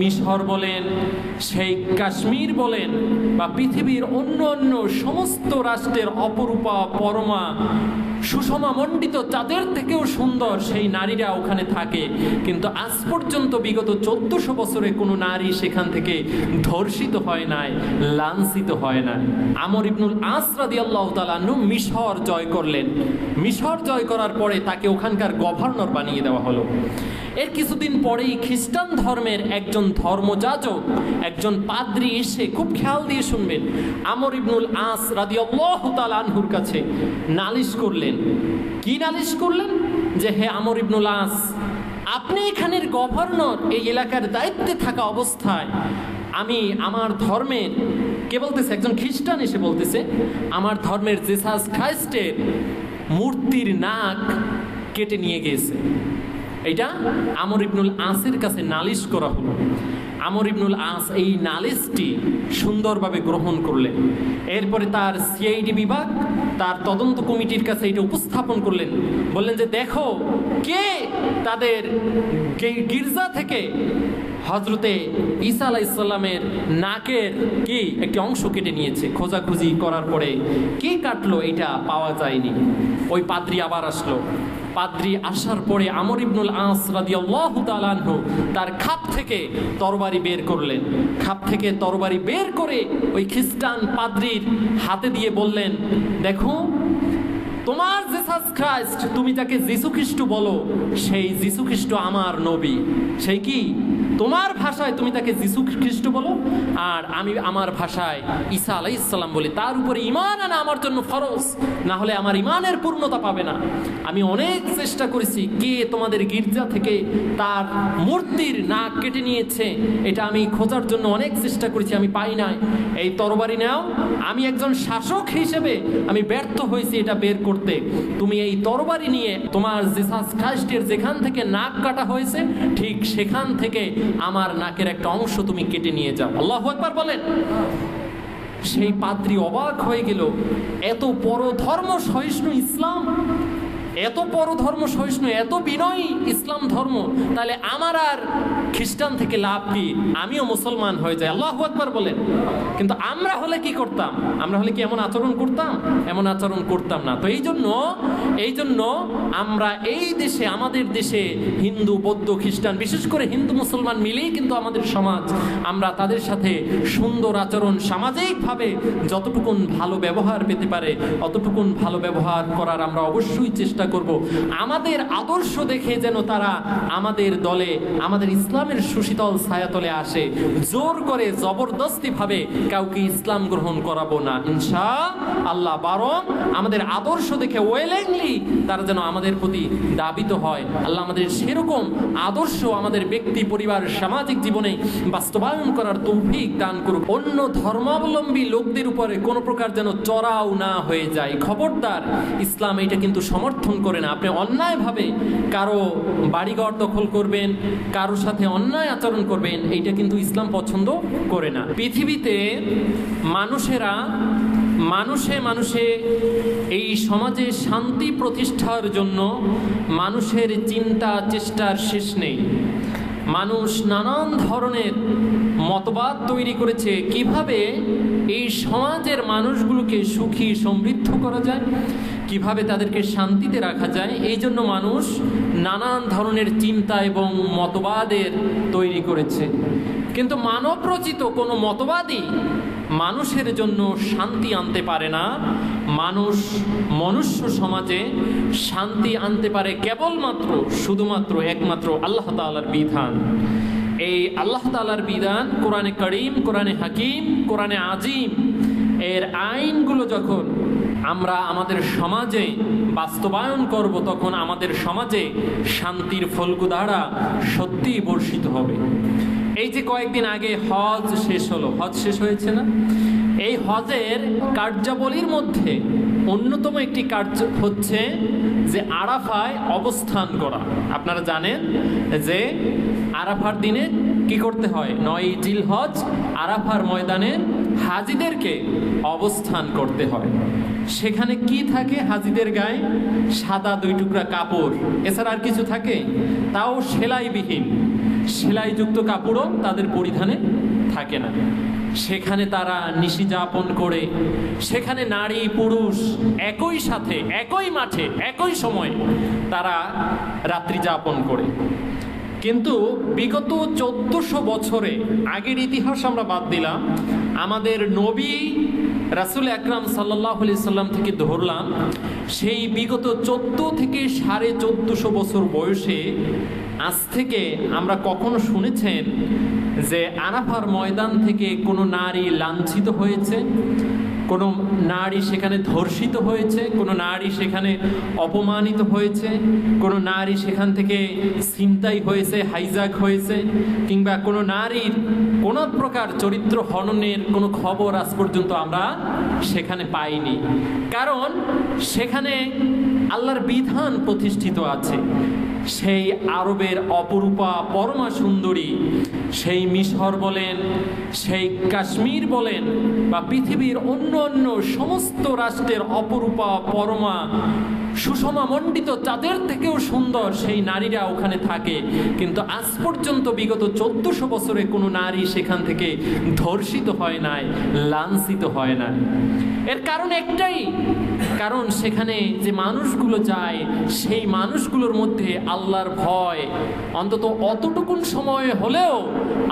মিশর বলেন, সেই কাশ্মীর বলেন বা পৃথিবীর অন্য অন্য সমস্ত রাষ্ট্রের অপরূপা পরমা সুষমা মণ্ডিত তাদের থেকেও সুন্দর সেই নারীরা ওখানে থাকে। কিন্তু আজ পর্যন্ত বিগত চোদ্দশো বছরে কোনো নারী সেখান থেকে ধর্ষিত হয় নাই, লাঞ্ছিত হয় নাই। আমর ইবনুল আসরাদি আল্লাহ তালান্নু মিশর জয় করলেন। মিশর জয় করার পরে তাকে ওখানকার গভর্নর বানিয়ে দেওয়া হলো। এর কিছুদিন পরেই খ্রিস্টান ধর্মের একজন ধর্মযাজক, একজন পাদ্রী এসে খুব খেয়াল দিয়ে শুনবেন। আমর ইবনুল আস রাদি তাআলা আনহুর কাছে নালিশ করলেন। কি নালিশ করলেন? যে হে আমর ইবনুল আস, আপনি এখানের গভর্নর এই এলাকার দায়িত্বে থাকা অবস্থায় আমি আমার ধর্মের, কে বলতেছে? একজন খ্রিস্টান এসে বলতেছে, আমার ধর্মের জেসাস খ্রাইস্টের মূর্তির নাক কেটে নিয়ে গিয়েছে। এটা আমর ইবনুল আসের কাছে নালিশ করা হলো। আমর ইবনুল আস এই নালিশটি সুন্দরভাবে গ্রহণ করলেন। এরপরে তার সিআইডি বিভাগ, তার তদন্ত কমিটির কাছে এটা উপস্থাপন করলেন। বললেন যে, দেখো, কে তাদের গির্জা থেকে হজরতে ঈসা আলাহ ইসলামের নাকের কি একটি অংশ কেটে নিয়েছে? খোঁজাখুঁজি করার পরে কে কাটলো? এটা পাওয়া যায়নি। ওই পাদ্রি আবার আসলো। পাদ্রি আসার পরে আমর ইবনুল আস রাদিয়াল্লাহু তাআলা আনহু তার খাপ থেকে তরবারি বের করলেন। খাপ থেকে তরবারি বের করে ওই খ্রিস্টান পাদ্রির হাতে দিয়ে বললেন, দেখো তোমার জেসাস খ্রাইস্ট তুমি যাকে যিশু খ্রিস্ট বলো, সেই যিশু খ্রিস্ট আমার নবী। সেই কি? তোমার ভাষায় তুমি তাকে যিশু খ্রিস্ট বলো, আর আমি আমার ভাষায় ঈসা আলাই ইসলাম বলি। তার উপরে ইমান আনা আমার জন্য ফরজ, না হলে আমার ইমানের পূর্ণতা পাবে না। আমি অনেক চেষ্টা করেছি, কে তোমাদের গির্জা থেকে তার মূর্তির নাক কেটে নিয়েছে, এটা আমি খোঁজার জন্য অনেক চেষ্টা করেছি, আমি পাই নাই। এই তরবারি নাও, আমি একজন শাসক হিসেবে আমি ব্যর্থ হয়েছি, এটা বের করতে। তুমি এই তরবারি নিয়ে তোমার জেসাস খ্রাইস্টের যেখান থেকে নাক কাটা হয়েছে, ঠিক সেখান থেকে আমার নাকের একটা অংশ তুমি কেটে নিয়ে যাও। আল্লাহ একবার বলেন। সেই পাত্রী অবাক হয়ে গেল। এত পরধর্ম সহিষ্ণু ইসলাম, এত পরধর্ম সহিষ্ণু, এত বিনয়ী ইসলাম ধর্ম, তাহলে আমার আর খ্রিস্টান থেকে লাভ কি? আমিও মুসলমান হয়ে যাই। আল্লাহ আকবার বলেন। কিন্তু আমরা হলে কি করতাম? আমরা হলে কি এমন আচরণ করতাম? এমন আচরণ করতাম না। তো এই জন্য এই জন্য আমরা এই দেশে, আমাদের দেশে হিন্দু, বৌদ্ধ, খ্রিস্টান, বিশেষ করে হিন্দু, মুসলমান মিলেই কিন্তু আমাদের সমাজ, আমরা তাদের সাথে সুন্দর আচরণ সামাজিকভাবে যতটুকুন ভালো ব্যবহার পেতে পারে, অতটুকুন ভালো ব্যবহার করার আমরা অবশ্যই চেষ্টা করব। আমাদের আদর্শ দেখে যেন তারা আমাদের দলে, আমাদের ইসলামের সুশীতল ছায়াতলে আসে। জোর করে জবরদস্তি ভাবে কাউকে ইসলাম গ্রহণ করাবো না। ইনশা আল্লাহ বরং আমাদের আদর্শ দেখে ওয়েলেংলি তারা যেন আমাদের প্রতি দাবিত হয়। আল্লাহ আমাদের সেরকম আদর্শ আমাদের ব্যক্তি, পরিবার, সামাজিক জীবনে বাস্তবায়ন করার তৌফিক দান করুক। অন্য ধর্মাবলম্বী লোকদের উপরে কোনো প্রকার যেন চড়াও না হয়ে যায়। খবরদার, ইসলাম এটা কিন্তু সমর্থন করে না। আপনি অন্যায়ভাবে কারও বাড়িঘর দখল করবেন কারোর সাথে অন্যায় আচরণ করবেন, এইটা কিন্তু ইসলাম পছন্দ করে না। পৃথিবীতে মানুষেরা মানুষে মানুষে এই সমাজে শান্তি প্রতিষ্ঠার জন্য মানুষের চিন্তা, চেষ্টার শেষ নেই। মানুষ নানান ধরনের মতবাদ তৈরি করেছে, কীভাবে এই সমাজের মানুষগুলোকে সুখী, সমৃদ্ধ করা যায়? কীভাবে তাদেরকে শান্তিতে রাখা যায়, এই জন্য মানুষ নানান ধরনের চিন্তা এবং মতবাদের তৈরি করেছে। কিন্তু মানবরচিত কোনো মতবাদই মানুষের জন্য শান্তি আনতে পারে না। মানুষ মনুষ্য সমাজে শান্তি আনতে পারে কেবলমাত্র, শুধুমাত্র একমাত্র আল্লাহ তালার বিধান। এই আল্লাহ তালার বিধান কোরআনে করিম, কোরআনে হাকিম, কোরআনে আজিম, এর আইনগুলো যখন আমরা আমাদের সমাজে বাস্তবায়ন করব, তখন আমাদের সমাজে শান্তির ফলগুধারা সত্যিই বর্ষিত হবে। এই যে কয়েকদিন আগে হজ শেষ হলো, হজ শেষ হয়েছে না? এই হজের কার্যাবলীর মধ্যে অন্যতম একটি কার্য হচ্ছে যে আরাফায় অবস্থান করা। আপনারা জানেন যে আরাফার দিনে কি করতে হয়? নয় জিল হজ আরাফার ময়দানে হাজিদেরকে অবস্থান করতে হয়। সেখানে কি থাকে? হাজিদের গায়ে সাদা দুই টুকরা কাপড়। এছাড়া আর কিছু থাকে? তাও সেলাইবিহীন। সেলাইযুক্ত কাপড়ও তাদের পরিধানে থাকে না। সেখানে তারা নিশি যাপন করে। সেখানে নারী, পুরুষ একই সাথে, একই মাঠে, একই সময়ে তারা রাত্রি যাপন করে। কিন্তু বিগত চোদ্দশো বছরে, আগের ইতিহাস আমরা বাদ দিলাম, আমাদের নবী রাসুল আকরাম সাল্লাহ সাল্লাম থেকে ধরলাম, সেই বিগত চোদ্দ থেকে সাড়ে চোদ্দশো বছর বয়সে আজ থেকে আমরা কখনো শুনেছেন যে আরাফার ময়দান থেকে কোনো নারী লাঞ্ছিত হয়েছে? কোনো নারী সেখানে ধর্ষিত হয়েছে, কোনো নারী সেখানে অপমানিত হয়েছে, কোনো নারী সেখান থেকে ছিনতাই হয়েছে হাইজাক হয়েছে, কিংবা কোনো নারীর কোনো প্রকার চরিত্র হননের কোনো খবর আজ পর্যন্ত আমরা সেখানে পাইনি। কারণ সেখানে আল্লাহর বিধান প্রতিষ্ঠিত আছে। সেই আরবের অপরূপা পরমা সুন্দরী, সেই মিশর বলেন, সেই কাশ্মীর বলেন বা পৃথিবীর অন্য অন্য সমস্ত রাষ্ট্রের অপরূপা পরমা সুষমা মণ্ডিত চাঁদের থেকেও সুন্দর সেই নারীরা ওখানে থাকে। কিন্তু আজ পর্যন্ত বিগত চোদ্দশো বছরে কোনো নারী সেখান থেকে ধর্ষিত হয় নাই, লাঞ্ছিত হয় নাই। এর কারণ একটাই, কারণ সেখানে যে মানুষগুলো যায়, সেই মানুষগুলোর মধ্যে আল্লাহর ভয়। অন্তত অতটুকুন সময় হলেও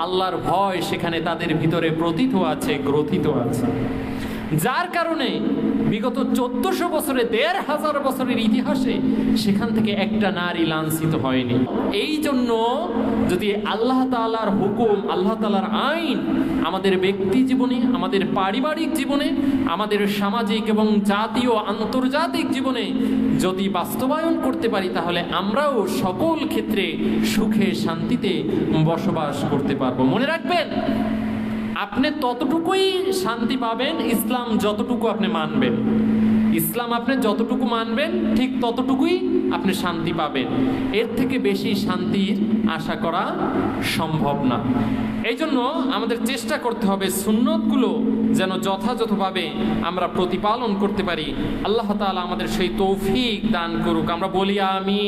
আল্লাহর ভয় সেখানে তাদের ভিতরে প্রতীত আছে, গ্রথিত আছে। যার কারণে বিগত চোদ্দশো বছরে, দেড় হাজার বছরের ইতিহাসে সেখান থেকে একটা নারী লাঞ্ছিত হয়নি। এই জন্য যদি আল্লাহ তালার হুকুম, আল্লাহ তালার আইন আমাদের ব্যক্তি জীবনে, আমাদের পারিবারিক জীবনে, আমাদের সামাজিক এবং জাতীয় আন্তর্জাতিক জীবনে যদি বাস্তবায়ন করতে পারি, তাহলে আমরাও সকল ক্ষেত্রে সুখে শান্তিতে বসবাস করতে পারব। মনে রাখবেন? আপনি ততটুকুই শান্তি পাবেন, ইসলাম যতটুকু আপনি মানবেন। ইসলাম আপনি যতটুকু মানবেন, ঠিক ততটুকুই আপনি শান্তি পাবেন। এর থেকে বেশি শান্তির আশা করা সম্ভব না। এই জন্য আমাদের চেষ্টা করতে হবে সুন্নতগুলো যেন যথাযথভাবে আমরা প্রতিপালন করতে পারি। আল্লাহ তাআলা আমাদের সেই তৌফিক দান করুক। আমরা বলি আমি